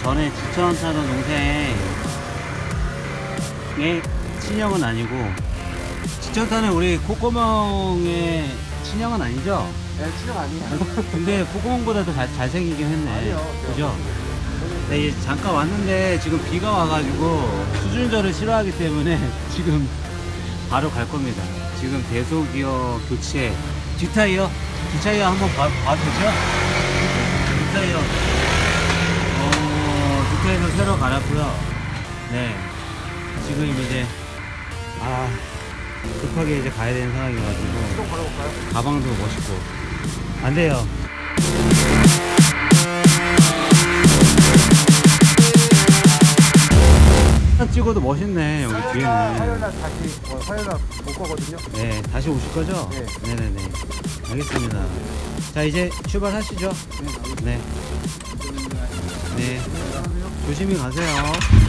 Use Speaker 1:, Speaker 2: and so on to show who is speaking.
Speaker 1: 이번에 지천 타던 동생의 친형은 아니고 지천 타는 우리 콧구멍의 친형은 아니죠?
Speaker 2: 네, 친형 아니에요.
Speaker 1: 근데 콧구멍보다 더 잘, 잘생기긴 했네.
Speaker 2: 아니요.
Speaker 1: 그죠? 네, 이제 잠깐 왔는데 지금 비가 와가지고 수준절을 싫어하기 때문에 지금 바로 갈 겁니다. 지금 대소기어 교체 뒷타이어 뒷타이어 한번 봐, 봐도 되죠? 뒷타이어 어, 새로 갈았고요. 네, 지금 이제 아 급하게 이제 가야 되는 상황이어가지고? 가방도 멋있고 안 돼요. 찍어도 멋있네 여기 뒤에는.
Speaker 2: 날, 화요일 날 다시, 어, 화요일 날볼 거거든요.
Speaker 1: 네, 다시 오실 거죠?
Speaker 2: 네.
Speaker 1: 네네네. 알겠습니다. 자, 이제 출발하시죠. 네. 네. 조심히 가세요. 네.